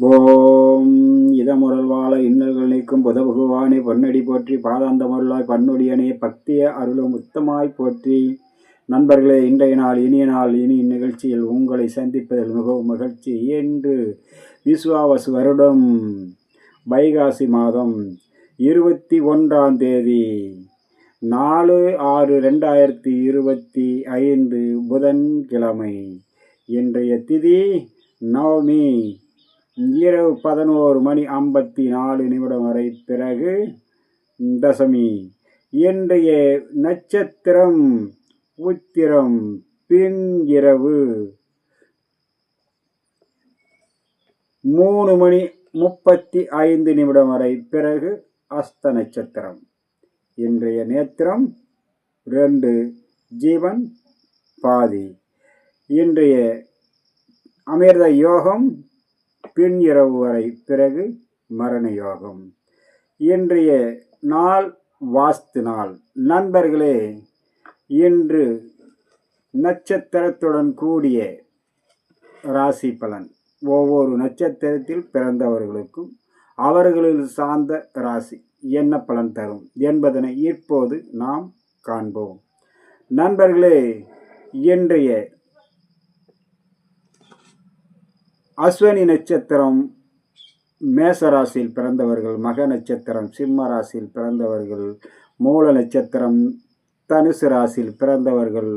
ஓம். இதமுறல் வாழ இன்னல்கள் நீக்கும் புதபகுவானே பொன்னடி போற்றி பாதாந்தமருளாய் பன்னொடியனே பக்திய அருளும் உத்தமாய் போற்றி. நண்பர்களே இன்றைய நாள் இனிய நாள் இனி இந்நிகழ்ச்சியில் உங்களை சந்திப்பதில் மிகவும் மகிழ்ச்சி. என்று விஸ்வாவசு வருடம் வைகாசி மாதம் இருபத்தி ஒன்றாம் தேதி நாலு ஆறு ரெண்டாயிரத்தி இருபத்தி ஐந்து புதன்கிழமை. இன்றைய திதி நவமி. இரவு பதினோரு மணி ஐம்பத்தி நாலு நிமிடம் வரை பிறகு தசமி. இன்றைய நட்சத்திரம் உத்திரம் பின் இரவு. மூணு மணி முப்பத்தி ஐந்து நிமிடம் வரை பிறகு அஸ்த நட்சத்திரம். இன்றைய நேத்திரம் ரெண்டு ஜீவன் பாதி. இன்றைய அமிர்த யோகம் பின் இரவு வரை பிறகு மரண யோகம் இன்றைய நாள் வாஸ்து நாள். நண்பர்களே இன்று நட்சத்திரத்துடன் கூடிய ராசி பலன். ஒவ்வொரு நட்சத்திரத்தில் பிறந்தவர்களுக்கும் அவர்களில் சார்ந்த ராசி என்ன பலன் தரும் என்பதனை இப்போது நாம் காண்போம். நண்பர்களே இன்றைய அஸ்வினி நட்சத்திரம் மேச ராசியில் பிறந்தவர்கள் மக நட்சத்திரம் சிம்ம ராசியில் பிறந்தவர்கள் மூல நட்சத்திரம் தனுசு ராசியில் பிறந்தவர்கள்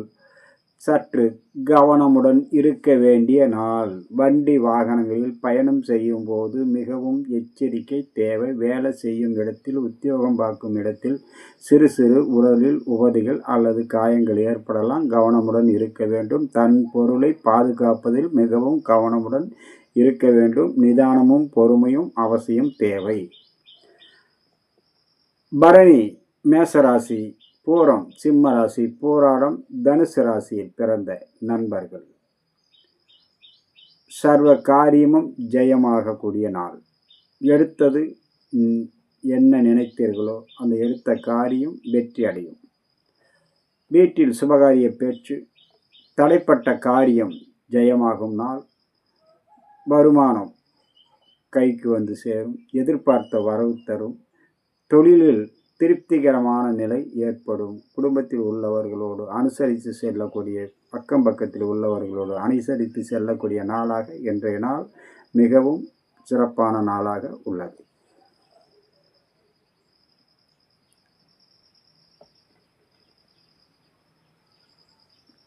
சற்று கவனமுடன் இருக்க வேண்டிய நாள். வண்டி வாகனங்களில் பயணம் செய்யும் போது மிகவும் எச்சரிக்கை தேவை. வேலை செய்யும் இடத்தில் உத்தியோகம் பார்க்கும் இடத்தில் சிறு சிறு உடலில் உபதிகள் அல்லது காயங்கள் ஏற்படலாம். கவனமுடன் இருக்க வேண்டும். தன் பொருளை பாதுகாப்பதில் மிகவும் கவனமுடன் இருக்க வேண்டும். நிதானமும் பொறுமையும் அவசியம் தேவை. பரணி மேசராசி. பூரம் சிம்ம ராசி பூராடம் தனுசு ராசியில் பிறந்த நண்பர்கள். சர்வ காரியமும் ஜெயமாகக்கூடிய நாள். எடுத்தது என்ன நினைத்தீர்களோ அந்த எடுத்த காரியம் வெற்றி அடையும். வீட்டில் சுபகாரிய பேச்சு தடைப்பட்ட காரியம் ஜெயமாகும் நாள். வருமானம் கைக்கு வந்து சேரும் எதிர்பார்த்த வரவு தரும். தொழிலில் திருப்திகரமான நிலை ஏற்படும். குடும்பத்தில் உள்ளவர்களோடு அனுசரித்து செல்லக்கூடிய பக்கம் பக்கத்தில் உள்ளவர்களோடு அனுசரித்து செல்லக்கூடிய நாளாக இன்றைய நாள் மிகவும் சிறப்பான நாளாக உள்ளது.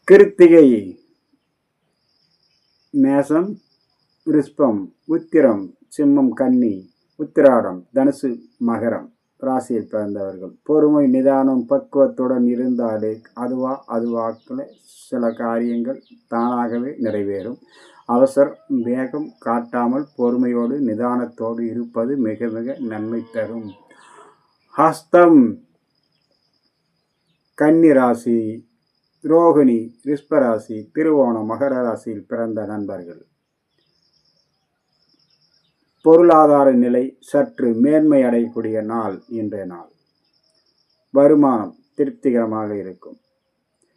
கிருத்திகை மேசம் ரிஷ்பம் உத்திரம் சிம்மம் கன்னி உத்திராடம் தனுசு மகரம். ராசியில் பிறந்தவர்கள் பொறுமை நிதானம் பக்குவத்துடன் இருந்தாலே அதுவா அதுவாக்கில் சில காரியங்கள் தானாகவே நிறைவேறும். அவசர வேகம் காட்டாமல் பொறுமையோடு நிதானத்தோடு இருப்பது மிக மிக நன்மை தரும். ஹஸ்தம் கன்னி ராசி ரோகிணி ரிஷ்பராசி திருவோணம் மகர ராசியில் பிறந்த நண்பர்கள். பொருளாதார நிலை சற்று மேன்மை அடையக்கூடிய நாள் இன்றைய நாள். வருமானம் திருப்திகரமாக இருக்கும்.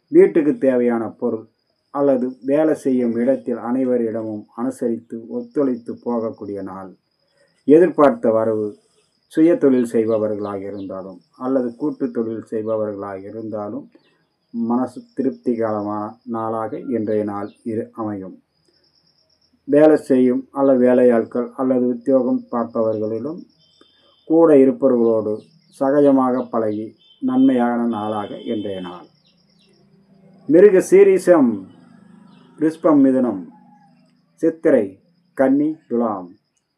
வீட்டுக்கு தேவையான பொருள் அல்லது வேலை செய்யும் இடத்தில் அனைவரிடமும் அனுசரித்து ஒத்துழைத்து போகக்கூடிய நாள். எதிர்பார்த்த வரவு சுய தொழில் செய்பவர்களாக இருந்தாலும் அல்லது கூட்டு தொழில் செய்பவர்களாக இருந்தாலும் மனசு திருப்திகரமான நாளாக இன்றைய நாள் இரு அமையும். வேலை செய்யும் அல்ல வேலையாட்கள் அல்லது உத்தியோகம் பார்ப்பவர்களிலும் கூட இருப்பவர்களோடு சகஜமாக பழகி நன்மையான நாளாக இன்றைய நாள். மிருக சீரிசம் ரிஷ்பம் மிதுனம் சித்திரை கன்னி துலாம்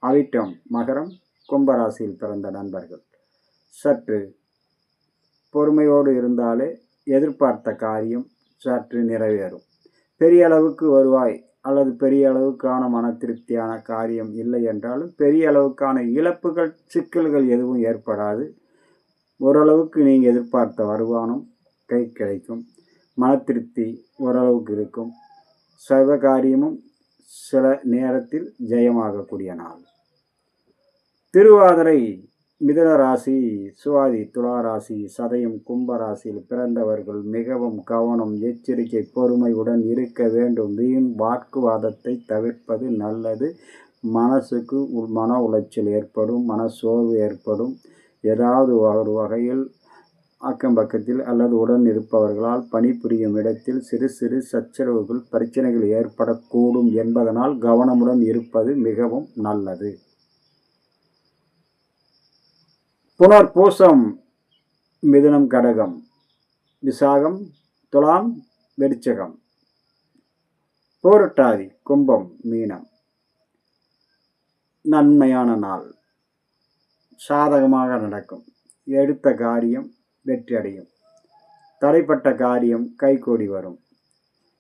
அவிட்டம் மகரம் கும்பராசியில் பிறந்த நண்பர்கள். சற்று பொறுமையோடு இருந்தாலே எதிர்பார்த்த காரியம் சற்று நிறைவேறும். பெரிய அளவுக்கு வருவாய் அல்லது பெரிய அளவுக்கான மன திருப்தியான காரியம் இல்லை என்றாலும் பெரிய அளவுக்கான இழப்புகள் சிக்கல்கள் எதுவும் ஏற்படாது. ஓரளவுக்கு நீங்கள் எதிர்பார்த்த வருமானம் கை கிடைக்கும். மன திருப்தி ஓரளவுக்கு இருக்கும். சர்வ காரியமும் சில நேரத்தில் ஜெயமாகக்கூடிய நாள். திருவாதிரை மிதுன ராசி சுவாதி துலா ராசி சதயம் கும்ப ராசியில் பிறந்தவர்கள் மிகவும் கவனம் எச்சரிக்கை பொறுமையுடன் இருக்க வேண்டும். வீண் வாக்குவாதத்தை தவிர்ப்பது நல்லது. மனசுக்கு உள் மன உளைச்சல் ஏற்படும் மனசோர்வு ஏற்படும். ஏதாவது ஒரு வகையில் அக்கம் பக்கத்தில் அல்லது உடன் இருப்பவர்களால் பணிபுரியும் இடத்தில் சிறு சிறு சச்சரவுகள் பிரச்சனைகள் ஏற்படக்கூடும் என்பதனால் கவனமுடன் இருப்பது மிகவும் நல்லது. புனர்பூசம் மிதுனம் கடகம் விசாகம் துலாம் வெடிச்சகம் போரட்டாதி கும்பம் மீனம். நன்மையான நாள். சாதகமாக நடக்கும். எடுத்த காரியம் வெற்றியடையும் தடைப்பட்ட காரியம் கைகூடி வரும்.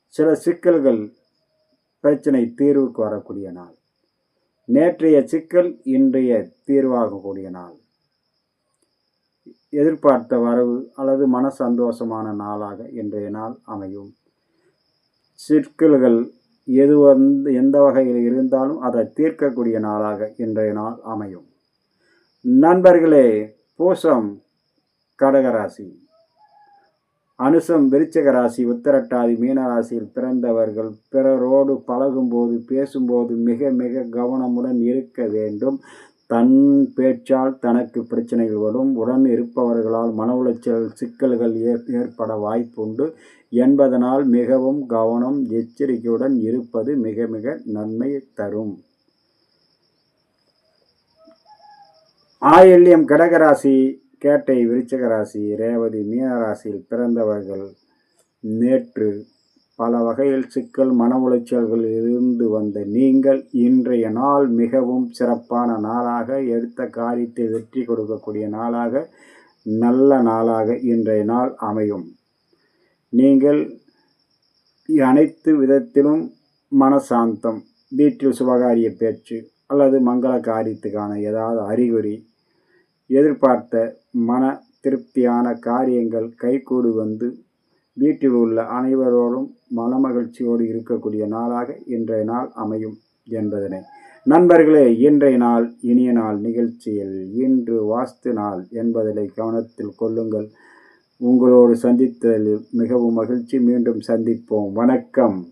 சில சிக்கல்கள் பிரச்சனை தீர்வுக்கு வரக்கூடிய நாள். நேற்றைய சிக்கல் இன்றைய தீர்வாகக்கூடிய நாள். எதிர்பார்த்த வரவு அல்லது மன சந்தோஷமான நாளாக இன்றைய நாள் அமையும். சிக்கல்கள் எது வந்து எந்த வகையில் இருந்தாலும் அதை தீர்க்கக்கூடிய நாளாக இன்றைய நாள் அமையும். நண்பர்களே பூசம் கடகராசி அனுசம் விருச்சக ராசி உத்தரட்டாதி மீனராசியில் பிறந்தவர்கள் பிறரோடு பழகும்போது பேசும்போது மிக மிக கவனமுடன் இருக்க வேண்டும். தன் பேச்சால் தனக்கு பிரச்சனைகள் வரும். உடன் இருப்பவர்களால் மன உளைச்சல் சிக்கல்கள் ஏற்- ஏற்பட வாய்ப்புண்டு. என்பதனால் மிகவும் கவனம் எச்சரிக்கையுடன் இருப்பது மிக மிக நன்மையை தரும். ஆயில்யம் கடகராசி கேட்டை விருச்சகராசி ரேவதி மீனராசியில் பிறந்தவர்கள் நேற்று பல வகையில் சிக்கல் மன உளைச்சல்கள் இருந்து வந்த நீங்கள் இன்றைய நாள் மிகவும் சிறப்பான நாளாக எடுத்த காரியத்தை வெற்றி கொடுக்கக்கூடிய நாளாக நல்ல நாளாக இன்றைய நாள் அமையும். நீங்கள் அனைத்து விதத்திலும் மனசாந்தம் வீட்டில் சுபகாரிய பேச்சு அல்லது மங்கள காரியத்துக்கான ஏதாவது அறிகுறி எதிர்பார்த்த மன திருப்தியான காரியங்கள் கைகூடு வந்து வீட்டில் உள்ள அனைவரோடும் மனமகிழ்ச்சியோடு இருக்கக்கூடிய நாளாக இன்றைய நாள் அமையும் என்பதனை. நண்பர்களே இன்றைய நாள் இனிய நாள் நிகழ்ச்சியில் இன்று வாஸ்து நாள் என்பதனை கவனத்தில் கொள்ளுங்கள். உங்களோடு சந்தித்ததில் மிகவும் மகிழ்ச்சி. மீண்டும் சந்திப்போம். வணக்கம்.